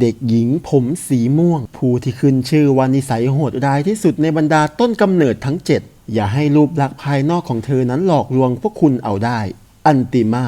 เด็กหญิงผมสีม่วง ผู้ที่ขึ้นชื่อว่านิสัยโหดร้ายที่สุดในบรรดาต้นกำเนิดทั้ง 7 อย่าให้รูปลักษณ์ภายนอกของเธอนั้นหลอกลวงพวกคุณเอาได้ อันติมา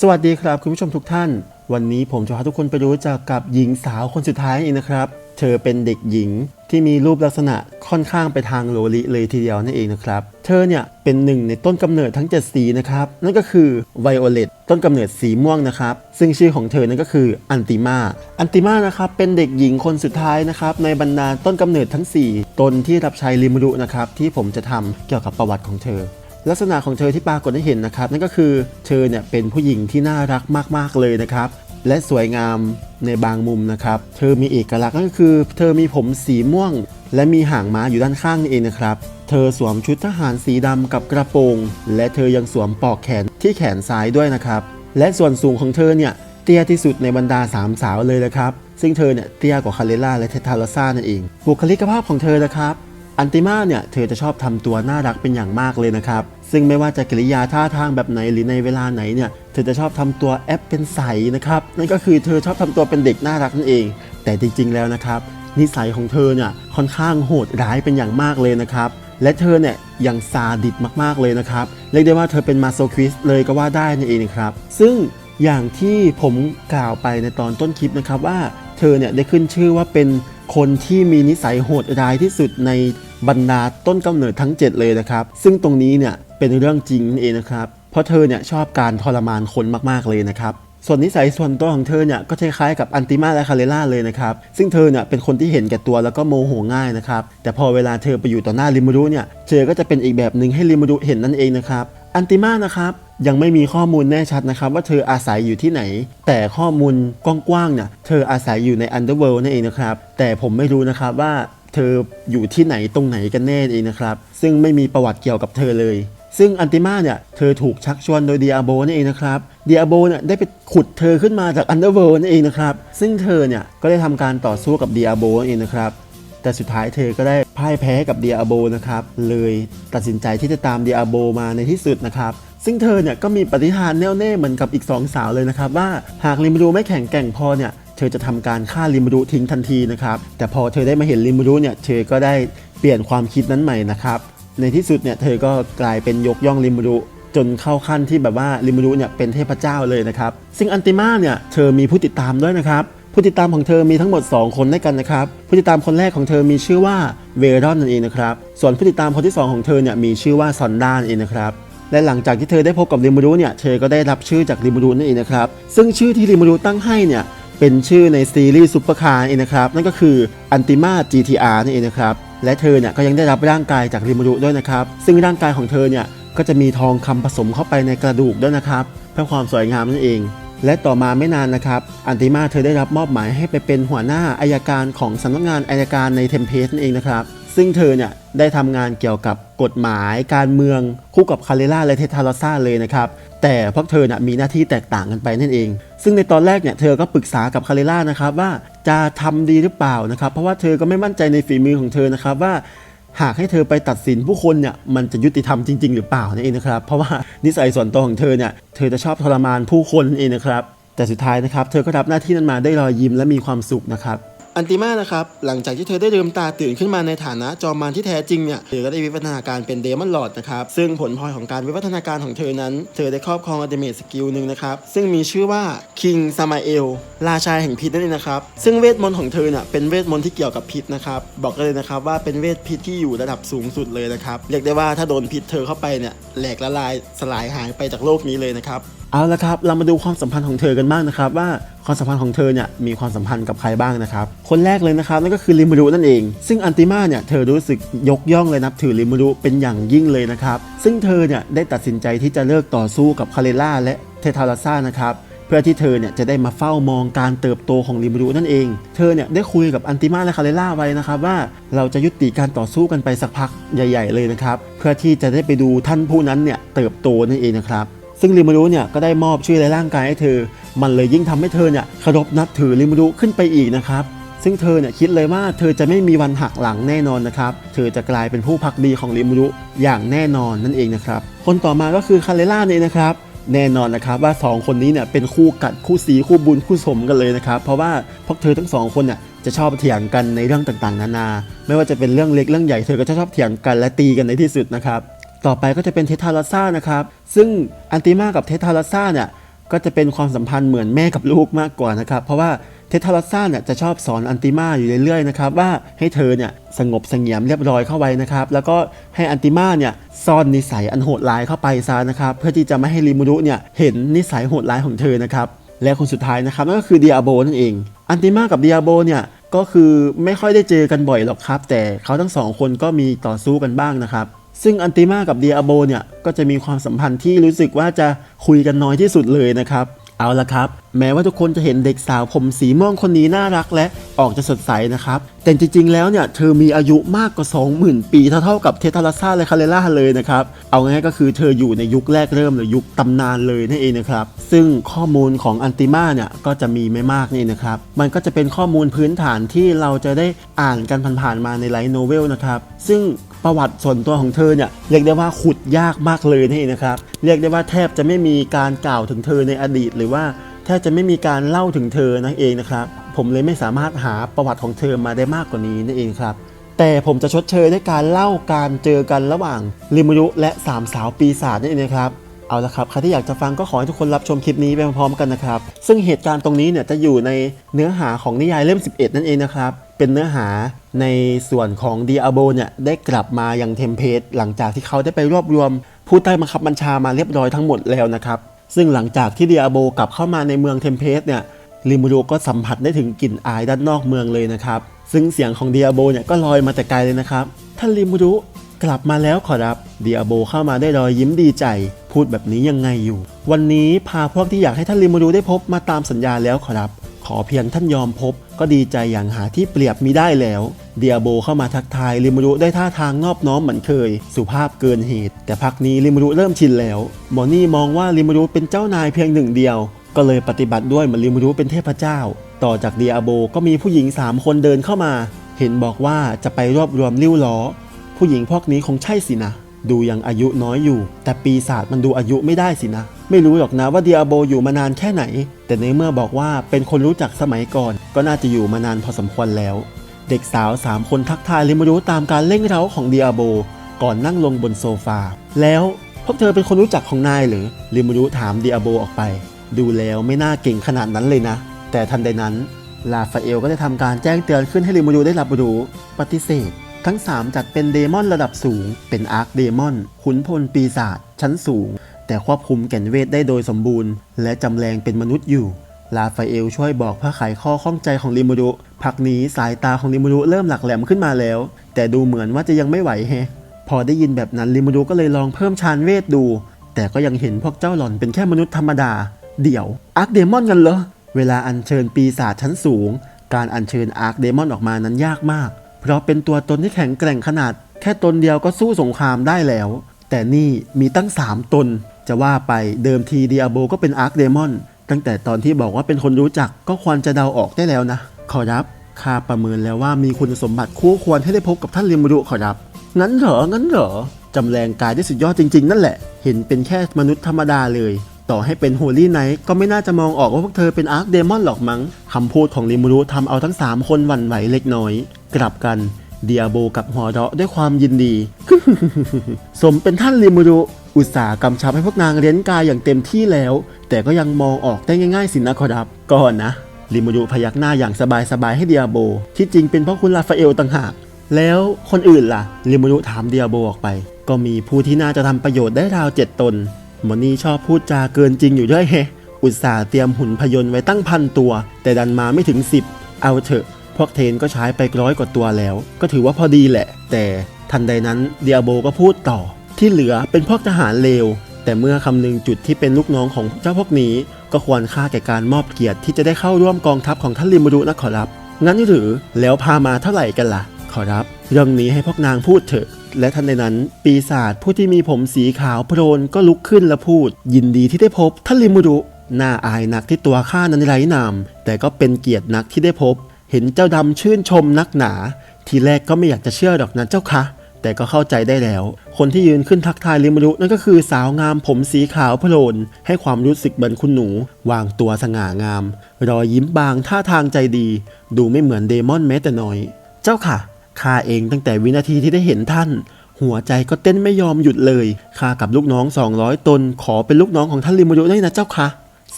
สวัสดีครับคุณผู้ชมทุกท่าน วันนี้ผมจะพาทุกคนไปรู้จักกับหญิงสาวคนสุดท้ายเองนะครับ เธอเป็นเด็กหญิงที่มีรูปลักษณะค่อนข้างไปทางโลลิเลยทีเดียวนั่นเองนะครับ เธอเนี่ยเป็นหนึ่งในต้นกำเนิดทั้ง 7 สีนะครับ นั่นก็คือไวโอเลตต้นกำเนิดสีม่วงนะครับ ซึ่งชื่อของเธอนั่นก็คืออันติมา อันติมานะครับเป็นเด็กหญิงคนสุดท้ายนะครับในบรรดาต้นกำเนิดทั้ง 4 ตนที่รับใช้ริมรุนะครับที่ผมจะทำเกี่ยวกับประวัติของเธอลักษณะของเธอที่ปรากฏให้เห็นนะครับ นั่นก็คือเธอเนี่ยเป็นผู้หญิงที่น่ารักมาก ๆ เลยนะครับ และสวยงามในบางมุมนะครับ เธอมีเอกลักษณ์ก็คือ เธอมีผมสีม่วง และมีหางม้าอยู่ด้านข้างนี่เองนะครับ เธอสวมชุดทหารสีดำกับกระโปรง และเธอยังสวมปลอกแขนที่แขนซ้ายด้วยนะครับ และส่วนสูงของเธอเนี่ยเตี้ยที่สุดในบรรดาสามสาวเลยนะครับ ซึ่งเธอเนี่ยเตี้ยกว่าคาเลล่าและเททาโรซ่านั่นเอง บุคลิกภาพของเธอนะครับ อันติมาเนี่ยเธอจะชอบทำตัวน่ารักเป็นอย่างมากเลยนะครับ ซึ่งไม่ว่าจะกิริยาท่าทางแบบไหนหรือในเวลาไหนเนี่ยเธอจะชอบทำตัวแอปเป็นใสนะครับนั่นก็คือเธอชอบทำตัวเป็นเด็กน่ารักนั่นเอง แต่จริงๆแล้วนะครับนิสัยของเธอเนี่ยค่อนข้างโหดร้ายเป็นอย่างมากเลยนะครับและเธอเนี่ยยังซาดิสมากๆเลยนะครับเรียกได้ว่าเธอเป็นมาโซควิสเลยก็ว่าได้นั่นเองนะครับซึ่งอย่างที่ผมกล่าวไปในตอนต้นคลิปนะครับว่าเธอเนี่ยได้ขึ้นชื่อว่าเป็น คนที่มีนิสัยโหดร้ายที่สุดในบรรดาต้นกำเนิดทั้ง 7 เลยนะครับ ซึ่งตรงนี้เนี่ยเป็นเรื่องจริงนั่นเองนะครับ เพราะเธอเนี่ยชอบการทรมานคนมากๆเลยนะครับส่วนนิสัยส่วนตัวของเธอเนี่ยก็คล้ายๆกับอันติมาและคาเลล่าเลยนะครับ ซึ่งเธอเนี่ยเป็นคนที่เห็นแก่ตัวแล้วก็โมโหง่ายนะครับ แต่พอเวลาเธอไปอยู่ต่อหน้าริมูรุเนี่ย เธอก็จะเป็นอีกแบบหนึ่งให้ริมูรุเห็นนั่นเองนะครับ อันติมานะครับ ยังไม่มีข้อมูลแน่ชัดนะครับว่าเธออาศัยอยู่ที่ไหน แต่ข้อมูลกว้างๆเนี่ยเธออาศัยอยู่ในอันเดอร์เวิลด์นั่นเองนะครับ แต่ผมไม่รู้นะครับว่าเธออยู่ที่ไหนตรงไหนกันแน่เองนะครับ ซึ่งไม่มีประวัติเกี่ยวกับเธอเลย ซึ่งอันติมาเนี่ยเธอถูกชักชวนโดยเดียโบนั่นเองนะครับเดียโบเนี่ยได้ไปขุดเธอขึ้นมาจากอันเดอร์เวิลด์นั่นเองนะครับ ซึ่งเธอเนี่ยก็ได้ทำการต่อสู้กับเดียโบนั่นเองนะครับแต่สุดท้ายเธอก็ได้พ่ายแพ้กับเดียโบนะครับ เลยตัดสินใจที่จะตามเดียโบมาในที่สุดนะครับ ซึ่งเธอเนี่ยก็มีปฏิฐานแน่วแน่เหมือนกับอีกสองสาวเลยนะครับว่าหากลิมรูไม่แข็งแกร่งพอเนี่ยเธอจะทำการฆ่าลิมรูทิ้งทันทีนะครับแต่พอเธอได้มาเห็นลิมรูเนี่ยเธอก็ได้เปลี่ยนความคิดนั้นใหม่นะครับในที่สุดเนี่ยเธอก็กลายเป็นยกย่องลิมรูจนเข้าขั้นที่แบบว่าลิมรูเนี่ยเป็นเทพเจ้าเลยนะครับซึ่งอันติมาเนี่ยเธอมีผู้ติดตามด้วยนะครับผู้ติดตามของเธอมีทั้งหมด 2 คนด้วยกันนะครับ ผู้ติดตามคนแรกของเธอมีชื่อว่าเวรอนนั่นเองนะครับ ส่วนผู้ติดตามคนที่ 2 ของเธอเนี่ยมีชื่อว่าซอนด้านเองนะครับ และหลังจากที่เธอได้พบกับริมูรุเนี่ยเธอก็ได้รับชื่อจากริมูรุนั่นเองนะครับซึ่งชื่อที่ริมูรุตั้งให้เนี่ยเป็นชื่อในซีรีส์ซุปเปอร์คาร์เองนะครับนั่นก็คืออันติมา GTR นั่นเองนะครับและเธอเนี่ยก็ยังได้รับร่างกายจากริมูรุด้วยนะครับซึ่งร่างกายของเธอเนี่ยก็จะมีทองคำผสมเข้าไปในกระดูกด้วยนะครับเพื่อความสวยงามนั่นเอง และต่อมาไม่นานนะครับอันติมาเธอได้รับมอบหมายให้ไปเป็นหัวหน้าอายการของสำนักงานอายการในเทมเพสนั่นเองนะครับ ซึ่งเธอเนี่ยได้ทำงานเกี่ยวกับกฎหมายการเมืองคู่กับคาเรล่าและเททาโรซ่าเลยนะครับ แต่พวกเธอเนี่ยมีหน้าที่แตกต่างกันไปนั่นเอง ซึ่งในตอนแรกเนี่ยเธอก็ปรึกษากับคาเรล่านะครับว่าจะทำดีหรือเปล่านะครับ เพราะว่าเธอก็ไม่มั่นใจในฝีมือของเธอนะครับว่าหากให้เธอไปตัดสินผู้คนเนี่ยมันจะยุติธรรมจริง ๆ หรือเปล่านั่นเองนะครับ เพราะว่านิสัยส่วนตัวของเธอเนี่ยเธอจะชอบทรมานผู้คนนั่นเองนะครับ แต่สุดท้ายนะครับ เธอก็รับหน้าที่นั้นมาได้รอยยิ้มและมีความสุขนะครับ อันติมานะครับ หลังจากที่เธอได้ลืมตาตื่นขึ้นมาในฐานะจอมมารที่แท้จริงเนี่ยเธอก็ได้วิวัฒนาการเป็นเดมอนลอดนะครับ ซึ่งผลพลอยของการวิวัฒนาการของเธอนั้น เธอได้ครอบครองอัลติเมทสกิลหนึ่งนะครับ ซึ่งมีชื่อว่าคิงซามาเอลราชาแห่งพิษนั่นเองนะครับ ซึ่งเวทมนต์ของเธอเนี่ยเป็นเวทมนต์ที่เกี่ยวกับพิษนะครับ บอกเลยนะครับว่าเป็นเวทพิษที่อยู่ระดับสูงสุดเลยนะครับ เรียกได้ว่าถ้าโดนพิษเธอเข้าไปเนี่ยแหลกละลายสลายหายไปจากโลกนี้เลยนะครับ เอาละครับ เรามาดูความสัมพันธ์ของเธอกันบ้างนะครับ ว่าความสัมพันธ์ของเธอเนี่ยมีความสัมพันธ์กับใครบ้างนะครับ คนแรกเลยนะครับนั่นก็คือริมูรุนั่นเอง ซึ่งอันติมาเนี่ยเธอรู้สึกยกย่องเลยนับถือริมูรุเป็นอย่างยิ่งเลยนะครับ ซึ่งเธอเนี่ยได้ตัดสินใจที่จะเลิกต่อสู้กับคาเรล่าและเททาราซ่านะครับเพื่อที่เธอเนี่ยจะได้มาเฝ้ามองการเติบโตของริมรุนั่นเอง เธอเนี่ยได้คุยกับอันติมาและคาเรล่าไว้นะครับว่าเราจะยุติการต่อสู้กันไปสักพักใหญ่ ๆ เลยนะครับ เพื่อที่จะได้ไปดูท่านผู้นั้นเนี่ยเติบโตนั่นเองนะครับ ซึ่งริมูรุเนี่ยก็ได้มอบชื่อและร่างกายให้เธอ มันเลยยิ่งทำให้เธอเนี่ยเคารพนับถือริมูรุขึ้นไปอีกนะครับซึ่งเธอเนี่ยคิดเลยว่าเธอจะไม่มีวันหักหลังแน่นอนนะครับ เธอจะกลายเป็นผู้พักดีของริมูรุอย่างแน่นอนนั่นเองนะครับ คนต่อมาก็คือคาเลล่าเนี่ยนะครับ แน่นอนนะครับว่า 2 คนนี้เนี่ยเป็นคู่กัดคู่สีคู่บุญคู่สมกันเลยนะครับ เพราะว่าพวกเธอทั้งสองคนเนี่ยจะชอบเถียงกันในเรื่องต่างๆ นานา ไม่ว่าจะเป็นเรื่องเล็กเรื่องใหญ่เธอก็จะชอบเถียงกันและตีกันในที่สุดนะครับ ต่อไปก็จะเป็นเททาราซ่านะครับ ซึ่งอันติมากับเททาราซ่าเนี่ยก็จะเป็นความสัมพันธ์เหมือนแม่กับลูกมากกว่านะครับ เพราะว่าเททาราซ่าเนี่ยจะชอบสอนอันติมาอยู่เรื่อยๆนะครับว่าให้เธอเนี่ยสงบสงี่ยมเรียบร้อยเข้าไว้นะครับ แล้วก็ให้อันติมาเนี่ยซ่อนนิสัยอันโหดร้ายเข้าไปซะนะครับเพื่อที่จะไม่ให้ริมูรุเนี่ยเห็นนิสัยโหดร้ายของเธอนะครับและคนสุดท้ายนะครับนั่นก็คือเดียโบนั่นเอง อันติมากับเดียโบเนี่ยก็คือไม่ค่อยได้เจอกันบ่อยหรอกครับ แต่เขาทั้งสองคนก็มีต่อสู้กันบ้างนะครับ ซึ่งอันติมากับเดียโบเนี่ยก็จะมีความสัมพันธ์ที่รู้สึกว่าจะคุยกันน้อยที่สุดเลยนะครับ เอาละครับ แม้ว่าทุกคนจะเห็นเด็กสาวผมสีม่วงคนนี้น่ารักและออกจะสดใสนะครับ แต่จริงๆแล้วเนี่ยเธอมีอายุมากกว่า 20,000 ปีเท่าๆกับเททาราซาและคาเลล่าเลยนะครับ เอาง่ายๆก็คือเธออยู่ในยุคแรกเริ่มหรือยุคตำนานเลยนั่นเองนะครับ ซึ่งข้อมูลของอันติมาเนี่ยก็จะมีไม่มากนี่นะครับ มันก็จะเป็นข้อมูลพื้นฐานที่เราจะได้อ่านกันผ่านๆมาในไลท์โนเวลนะครับ ซึ่ง ประวัติส่วนตัวของเธอเนี่ยเรียกได้ว่าขุดยากมากเลยนี่นะครับ เรียกได้ว่าแทบจะไม่มีการกล่าวถึงเธอในอดีต หรือว่าแทบจะไม่มีการเล่าถึงเธอนั่นเองนะครับ ผมเลยไม่สามารถหาประวัติของเธอมาได้มากกว่านี้นั่นเองครับ แต่ผมจะชดเชยด้วยการเล่าการเจอกันระหว่างริมุรุและสามสาวปีศาจนั่นเองนะครับเอาละครับใครที่อยากจะฟังก็ขอให้ทุกคนรับชมคลิปนี้ไปพร้อมกันนะครับ ซึ่งเหตุการณ์ตรงนี้เนี่ยจะอยู่ในเนื้อหาของนิยายเล่ม 11 นั่นเองนะครับ เป็นเนื้อหาในส่วนของดีอาโบเนี่ยได้กลับมายังเทมเพลตหลังจากที่เขาได้ไปรวบรวม ผู้ใต้บังคับบัญชามาเรียบร้อยทั้งหมดแล้วนะครับ ซึ่งหลังจากที่ดีอาโบกลับเข้ามาในเมืองเทมเพลตเนี่ยริมูรุก็สัมผัสได้ถึงกลิ่นอายด้านนอกเมืองเลยนะครับ ซึ่งเสียงของเดียโบเนี่ยก็ลอยมาแต่ไกลเลยนะครับ ท่านริมูรุกลับมาแล้วขอรับเดียโบเข้ามาได้รอยยิ้มดีใจ พูดแบบนี้ยังไงอยู่ วันนี้พาพวกที่อยากให้ท่านริมูรุได้พบมาตามสัญญาแล้วขอรับ ขอเพียงท่านยอมพบ ก็ดีใจอย่างหาที่เปรียบมิได้แล้ว เดียโบเข้ามาทักทายริมูรุได้ท่าทางนอบน้อมเหมือนเคย สุภาพเกินเหตุ แต่พักนี้ริมูรุเริ่มชินแล้วมอนี่มองว่าริมูรุเป็นเจ้านายเพียงหนึ่งเดียว ก็เลยปฏิบัติด้วยเหมือนริมูรุเป็นเทพเจ้า ต่อจากเดียโบก็มีผู้หญิง3คนเดินเข้ามา เห็นบอกว่าจะไปรวบรวมริ้วล้อ ผู้หญิงพวกนี้คงใช่สินะ ดูยังอายุน้อยอยู่ แต่ปีศาจมันดูอายุไม่ได้สินะ ไม่รู้หรอกนะว่าเดียโบอยู่มานานแค่ไหน แต่ในเมื่อบอกว่าเป็นคนรู้จักสมัยก่อน ก็น่าจะอยู่มานานพอสมควรแล้ว เด็กสาว 3 คนทักทายริมูรุตามการเร่งเร้าของเดียโบ ก่อนนั่งลงบนโซฟา แล้วพวกเธอเป็นคนรู้จักของนายหรือริมูรุถามเดียโบออกไป ดูแล้วไม่น่าเก่งขนาดนั้นเลยนะ แต่ทันใดนั้นลาฟาเอลก็ได้ทำการแจ้งเตือนขึ้นให้ริมูรุได้รับรู้ปฏิเสธ ทั้ง 3 จัดเป็นเดมอนระดับสูง เป็นอาร์คเดมอน ขุนพลปีศาจชั้นสูง แต่ควบคุมแก่นเวทได้โดยสมบูรณ์ และจำแรงเป็นมนุษย์อยู่ ลาฟาเอลช่วยบอกเพื่อไขข้อข้องใจของริมูรุพักนี้สายตาของริมูรุเริ่มหลักแหลมขึ้นมาแล้ว แต่ดูเหมือนว่าจะยังไม่ไหวแฮะพอได้ยินแบบนั้นริมูรุก็เลยลองเพิ่มชานเวทดู แต่ก็ยังเห็นพวกเจ้าหล่อนเป็นแค่มนุษย์ธรรมดา เดี๋ยวอาร์คเดมอนกันเหรอเวลาอัญเชิญปีศาจชั้นสูง การอัญเชิญอาร์คเดมอนออกมานั้นยากมาก เพราะเป็นตัวตนที่แข็งแกร่งขนาด แค่ตนเดียวก็สู้สงครามได้แล้ว แต่นี่มีตั้ง 3 ตน จะว่าไปเดิมทีเดียโบก็เป็นอาร์คเดมอนตั้งแต่ตอนที่บอกว่าเป็นคนรู้จักก็ควรจะเดาออกได้แล้วนะ ขอรับข้าประเมินแล้วว่ามีคุณสมบัติคู่ควรให้ได้พบกับท่านริมรุขอรับ งั้นเหรอ งั้นเหรอจำแรงกายได้สุดยอดจริง ๆ นั่นแหละ เห็นเป็นแค่มนุษย์ธรรมดาเลย ต่อให้เป็นโฮลี่ไนท์ก็ไม่น่าจะมองออกว่าพวกเธอเป็นอาร์คเดมอนหรอกมั้งคำพูดของริมูรุทำเอาทั้ง 3 คนหวั่นไหวเล็กน้อย กลับกันเดียโบกับหัวเราะด้วยความยินดี สมเป็นท่านริมูรุอุตส่าห์กำชับให้พวกนางเลี้ยงกายอย่างเต็มที่แล้ว แต่ก็ยังมองออกได้ง่ายๆสินะขอรับก่อนนะริมูรุพยักหน้าอย่างสบายๆให้เดียโบ ที่จริงเป็นเพราะคุณลาฟาเอลต่างหากแล้วคนอื่นล่ะริมูรุถามเดียโบออกไป ก็มีผู้ที่น่าจะทำประโยชน์ได้ราวเจ็ดตน หมอนี่ชอบพูดจาเกินจริงอยู่ด้วยเฮอุตส่าห์เตรียมหุ่นพยนต์ไว้ตั้งพันตัว แต่ดันมาไม่ถึง 10 เอาเถอะ พวกเทนก็ใช้ไปร้อยกว่าตัวแล้ว ก็ถือว่าพอดีแหละ แต่ทันใดนั้นเดียโบก็พูดต่อ ที่เหลือเป็นพวกทหารเลว แต่เมื่อคำนึงจุดที่เป็นลูกน้องของเจ้าพวกนี้ ก็ควรค่าแก่การมอบเกียรติที่จะได้เข้าร่วมกองทัพของท่านริมรุนะขอรับ งั้นหรือแล้วพามาเท่าไหร่กันล่ะ ขอรับ เรื่องนี้ให้พวกนางพูดเถอะ และทันใดนั้น ปีศาจผู้ที่มีผมสีขาวโพลนก็ลุกขึ้นและพูด ยินดีที่ได้พบท่านริมูรุน่าอายนักที่ตัวข้านั้นไร้นาม แต่ก็เป็นเกียรตินักที่ได้พบ เห็นเจ้าดำชื่นชมนักหนา ทีแรกก็ไม่อยากจะเชื่อหรอกนะเจ้าคะแต่ก็เข้าใจได้แล้ว คนที่ยืนขึ้นทักทายริมารุนั่นก็คือสาวงามผมสีขาวโพลน ให้ความรู้สึกเหมือนคุณหนู วางตัวสง่างาม รอยยิ้มบางท่าทางใจดี ดูไม่เหมือนเดมอนแม้แต่น้อย เจ้าค่ะ ข้าเองตั้งแต่วินาทีที่ได้เห็นท่าน หัวใจก็เต้นไม่ยอมหยุดเลยข้ากับลูกน้อง200ตน ขอเป็นลูกน้องของท่านริมารุได้นะเจ้าค่ะ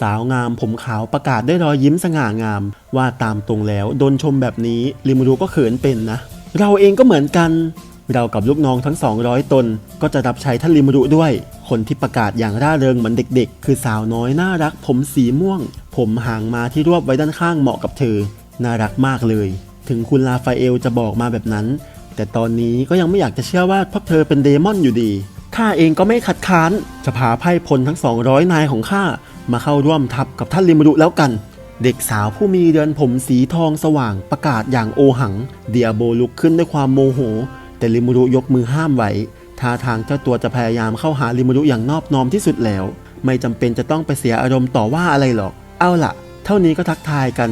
สาวงามผมขาวประกาศได้รอยยิ้มสง่างาม ว่าตามตรงแล้วโดนชมแบบนี้ริมารุก็เขินเป็นนะ เราเองก็เหมือนกัน เรากับลูกน้องทั้ง 200 ตน ก็จะรับใช้ท่านริมรุด้วย คนที่ประกาศอย่างร่าเริงเหมือนเด็กๆ คือสาวน้อยน่ารัก ผมสีม่วง ผมหางมาที่รวบไว้ด้านข้างเหมาะกับเธอ น่ารักมากเลย ถึงคุณลาฟาเอลจะบอกมาแบบนั้น แต่ตอนนี้ก็ยังไม่อยากจะเชื่อว่าพวกเธอเป็นเดมอนอยู่ดี ข้าเองก็ไม่ขัดค้าน จะพาไพ่พลทั้ง 200 นายของข้ามาเข้าร่วมทัพกับท่านริมารุแล้วกัน เด็กสาวผู้มีเดือนผมสีทองสว่างประกาศอย่างโอหัง เดียโบลุกขึ้นด้วยความโมโห แต่ริมารุยกมือห้ามไว้ท่าทางเจ้าตัวจะพยายามเข้าหาริมารุอย่างนอบน้อมที่สุดแล้ว ไม่จำเป็นจะต้องไปเสียอารมณ์ต่อว่าอะไรหรอก เอาล่ะ เท่านี้ก็ทักทายกัน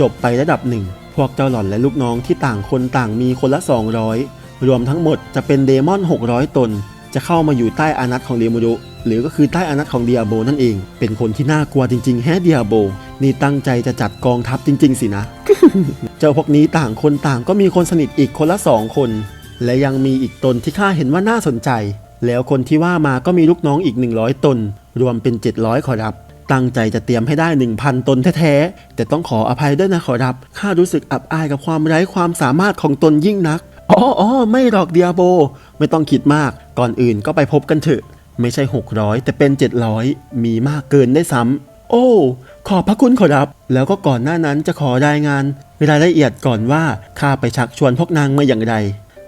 จบไประดับหนึ่ง พวกเจ้าหล่อนและลูกน้องที่ต่างคนต่างมีคนละ 200 รวมทั้งหมดจะเป็นเดมอน 600 ตน จะเข้ามาอยู่ใต้อานัตของเดโมรุหรือก็คือใต้อานัตของเดียโบนั่นเอง เป็นคนที่น่ากลัวจริง ๆ แฮะเดียโบ นี่ตั้งใจจะจัดกองทัพจริง ๆ สินะ เจ้าพวกนี้ต่างคนต่างก็มีคนสนิทอีกคนละสองคน และยังมีอีกตนที่ข้าเห็นว่าน่าสนใจ แล้วคนที่ว่ามาก็มีลูกน้องอีก 100 ตน รวมเป็น 700 ขอรับ ตั้งใจจะเตรียมให้ได้ 1,000 ตนแท้ๆ แต่ต้องขออภัยด้วยนะขอรับ ข้ารู้สึกอับอายกับความไร้ความสามารถของตนยิ่งนัก อ๋ออ๋อไม่หรอกเดียโบ ไม่ต้องคิดมาก ก่อนอื่นก็ไปพบกันเถอะ ไม่ใช่ 600 แต่เป็น 700 มีมากเกินได้ซ้ำ โอ้ ขอบพระคุณขอรับ แล้วก็ก่อนหน้านั้นจะขอรายงาน รายละเอียดก่อนว่าข้าไปชักชวนพวกนางมาอย่างไร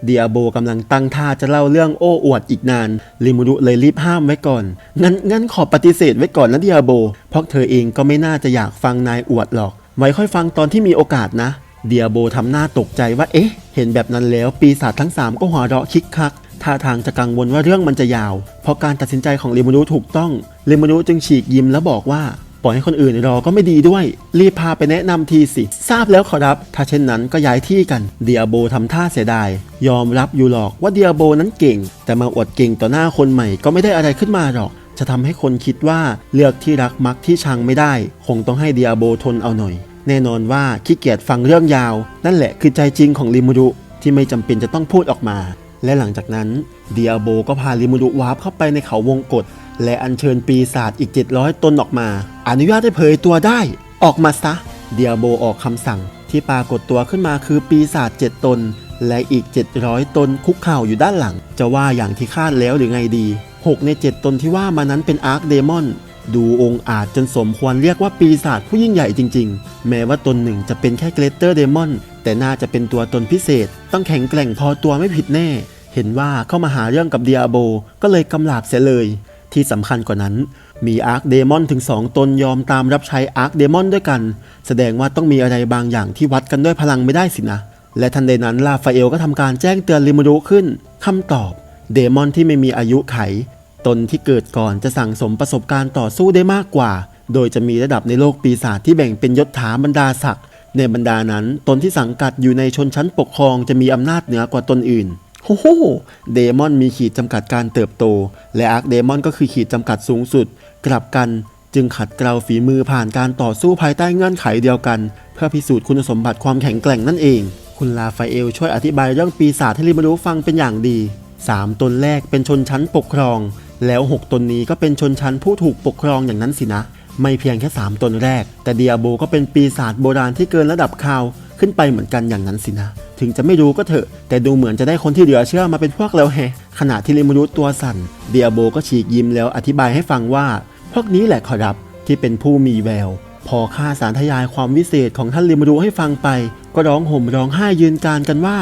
เดียโบกำลังตั้งท่าจะเล่าเรื่องโอ้อวดอีกนานลิมูรุเลยรีบห้ามไว้ก่อน งั้นงั้นขอปฏิเสธไว้ก่อนนะเดียโบ เพราะเธอเองก็ไม่น่าจะอยากฟังนายอวดหรอก ไว้ค่อยฟังตอนที่มีโอกาสนะ เดียโบทำหน้าตกใจว่าเอ๊ะ เห็นแบบนั้นแล้วปีศาจทั้ง 3 ก็หัวเราะคิกคักท่าทางจะกังวลว่าเรื่องมันจะยาว เพราะการตัดสินใจของลิมูรุถูกต้องลิมูรุจึงฉีกยิ้มแล้วบอกว่า ปล่อยให้คนอื่นรอก็ไม่ดีด้วย รีบพาไปแนะนำทีสิ ทราบแล้วขอรับ ถ้าเช่นนั้นก็ย้ายที่กัน เดียโบทำท่าเสียดาย ยอมรับอยู่หรอกว่าเดียโบนั้นเก่ง แต่มาอวดเก่งต่อหน้าคนใหม่ก็ไม่ได้อะไรขึ้นมาหรอก จะทำให้คนคิดว่าเลือกที่รักมักที่ชังไม่ได้ คงต้องให้เดียโบทนเอาหน่อย แน่นอนว่าขี้เกียจฟังเรื่องยาว นั่นแหละคือใจจริงของลิมูรุที่ไม่จำเป็นจะต้องพูดออกมา และหลังจากนั้นเดียโบก็พาลิมูรุวาร์ปเข้าไปในเขาวงกฏ และอัญเชิญปีศาจอีก 700 ตนออกมา อนุญาตให้เผยตัวได้ ออกมาซะ เดียโบออกคำสั่ง ที่ปรากฏตัวขึ้นมาคือปีศาจ7ตน และอีก 700 ตนคุกเข่าอยู่ด้านหลัง จะว่าอย่างที่คาดแล้วหรือไงดี 6 ใน 7 ตนที่ว่ามานั้นเป็นอาร์คเดมอนดูองค์อาจจนสมควรเรียกว่าปีศาจผู้ยิ่งใหญ่จริงๆ แม้ว่าตนหนึ่งจะเป็นแค่เกรเตอร์เดมอน แต่น่าจะเป็นตัวตนพิเศษ ต้องแข็งแกร่งพอตัวไม่ผิดแน่ เห็นว่าเข้ามาหาเรื่องกับเดียโบ ก็เลยกำลาบเสียเลย ที่สำคัญกว่านั้น มีอาร์คเดมอนถึง 2 ตนยอมตามรับใช้อาร์คเดมอนด้วยกัน แสดงว่าต้องมีอะไรบางอย่างที่วัดกันด้วยพลังไม่ได้สินะ และทันใดนั้นลาฟาเอลก็ทำการแจ้งเตือนลิมูรุขึ้นคำตอบ เดมอนที่ไม่มีอายุไข ตนที่เกิดก่อนจะสั่งสมประสบการณ์ต่อสู้ได้มากกว่า โดยจะมีระดับในโลกปีศาจที่แบ่งเป็นยศถาบรรดาศักดิ์ในบรรดานั้น ตนที่สังกัดอยู่ในชนชั้นปกครองจะมีอำนาจเหนือกว่าตนอื่น โอ้โหเดมอนมีขีดจำกัดการเติบโต และอาร์คเดมอนก็คือขีดจำกัดสูงสุด กลับกันจึงขัดเกลาฝีมือผ่านการต่อสู้ภายใต้เงื่อนไขเดียวกัน เพื่อพิสูจน์คุณสมบัติความแข็งแกร่งนั่นเอง คุณลาฟาเอลช่วยอธิบายเรื่องปีศาจให้ลิมารุฟังเป็นอย่างดี 3 ตนแรกเป็นชนชั้นปกครอง แล้ว 6 ตนนี้ก็เป็นชนชั้นผู้ถูกปกครองอย่างนั้นสินะ ไม่เพียงแค่ 3 ตนแรก แต่เดียโบก็เป็นปีศาจโบราณที่เกินระดับคาว ขึ้นไปเหมือนกันอย่างนั้นสินะ ถึงจะไม่รู้ก็เถอะ แต่ดูเหมือนจะได้คนที่เหลือเชื่อมาเป็นพวกแล้วแฮะขณะที่ลิมารุตัวสั่นเดียโบก็ฉีกยิ้มแล้วอธิบายให้ฟังว่า พวกนี้แหละขอรับที่เป็นผู้มีแวว พอข้าสารทยายความวิเศษของท่านลิมารุให้ฟังไป ก็ร้องห่มร้องไห้ยืนการกันว่า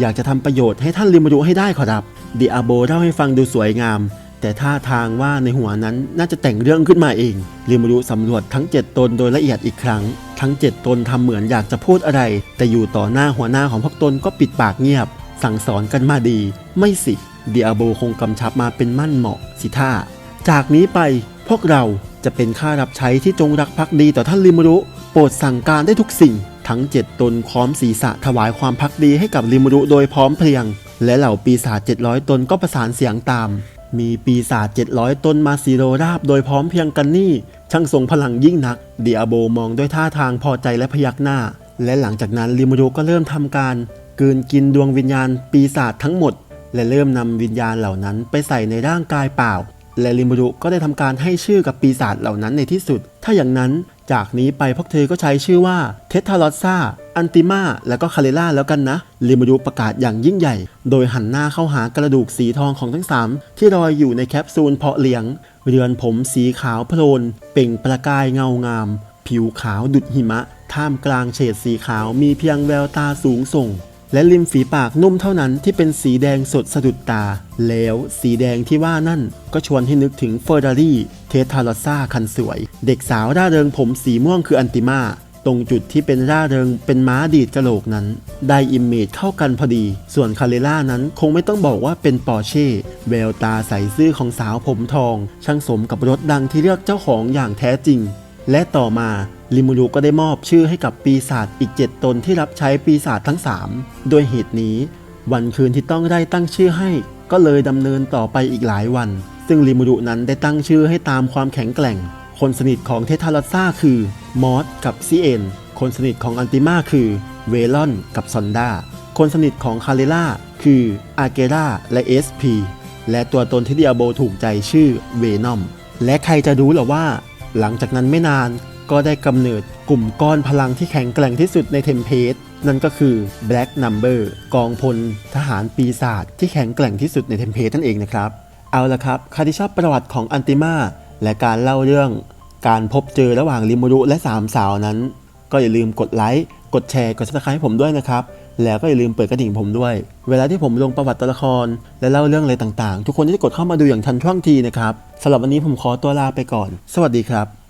อยากจะทำประโยชน์ให้ท่านลิมารุให้ได้ขอรับเดียโบเล่าให้ฟังดูสวยงาม แต่ท่าทางว่าในหัวนั้นน่าจะแต่งเรื่องขึ้นมาเองลิมารุสำรวจทั้ง 7 ตนโดยละเอียดอีกครั้ง ทั้ง 7 ตนทำเหมือนอยากจะพูดอะไร แต่อยู่ต่อหน้าหัวหน้าของพวกตนก็ปิดปากเงียบ สั่งสอนกันมาดี ไม่สิเดียโบคงกำชับมาเป็นมั่นเหมาะสิท่า จากนี้ไปพวกเราจะเป็นข้ารับใช้ที่จงรักภักดีต่อท่านลิมรุโปรดสั่งการได้ทุกสิ่ง ทั้ง 7 ตนพร้อมศีรษะถวายความพักดีให้กับริมุรุโดยพร้อมเพรียง และเหล่าปีศาจ700 ตนก็ประสานเสียงตาม มีปีศาจ700ตนมาสีโรราบโดยพร้อมเพียงกันนี่ ช่างทรงพลังยิ่งนัก เดียโบมองด้วยท่าทางพอใจและพยักหน้า และหลังจากนั้นริมุรุก็เริ่มทำการกืนกินดวงวิญญาณปีศาจทั้งหมด และเริ่มนำวิญญาณเหล่านั้นไปใส่ในร่างกายเปล่า และริมุรุก็ได้ทำการให้ชื่อกับปีศาจเหล่านั้นในที่สุด ถ้าอย่างนั้น จากนี้ไปพวกเธอก็ใช้ชื่อว่าเททารอสซาอันติมา และก็คาเลล่าแล้วกันนะริมุรุประกาศอย่างยิ่งใหญ่ โดยหันหน้าเข้าหากระดูกสีทองของทั้งสามที่ลอยอยู่ในแคปซูลเพาะเลี้ยง เรือนผมสีขาวโพลน เป่งประกายเงางาม ผิวขาวดุดหิมะ ท่ามกลางเฉดสีขาวมีเพียงแววตาสูงส่งและริมฝีปากนุ่มเท่านั้นที่เป็นสีแดงสดสะดุดตา แล้วสีแดงที่ว่านั่นก็ชวนให้นึกถึงเฟอร์รารี่ เททารอสซาคันสวย เด็กสาวร่าเริงผมสีม่วงคืออันติมาตรงจุดที่เป็นร่าเริงเป็นม้าดีดกระโหลกนั้น ได้อิมเมจเข้ากันพอดี ส่วนคาเรล่านั้นคงไม่ต้องบอกว่าเป็นปอร์เช่แววตาใสซื่อของสาวผมทอง ช่างสมกับรถดังที่เลือกเจ้าของอย่างแท้จริง และต่อมาลิมูรุก็ได้มอบชื่อให้กับปีศาจอีก 7 ตนที่รับใช้ปีศาจทั้ง 3 โดยเหตุนี้ วันคืนที่ต้องได้ตั้งชื่อให้ ก็เลยดำเนินต่อไปอีกหลายวัน ซึ่งลิมูรุนั้นได้ตั้งชื่อให้ตามความแข็งแกร่ง คนสนิทของเททารัสซาคือมอสกับซีเอ็นคนสนิทของอันติมาคือเวลอนกับซอนดาคนสนิทของคาเรล่าคืออาเกราและเอสพีและตัวตนที่เดียโบถูกใจชื่อเวนอม และใครจะรู้หรอว่า หลังจากนั้นไม่นานก็ได้กำเนิดกลุ่มก้อนพลังที่แข็งแกร่งที่สุดในเทมเพสนั่นก็คือ Black Number กองพลทหารปีศาจที่แข็งแกร่งที่สุดในเทมเพสนั่นเองนะครับ เอาละครับ ใครที่ชอบประวัติของอันติมาและการเล่าเรื่อง การพบเจอระหว่างริมูรุและสามสาวนั้น ก็อย่าลืมกดไลค์ กดแชร์ กดซับสไครต์ให้ผมด้วยนะครับ แล้วก็อย่าลืมเปิดกระดิ่งผมด้วย เวลาที่ผมลงประวัติตัวละคร และเล่าเรื่องอะไรต่างๆ ทุกคนจะกดเข้ามาดูอย่างทันท่วงทีนะครับสำหรับวันนี้ผมขอตัวลาไปก่อน สวัสดีครับ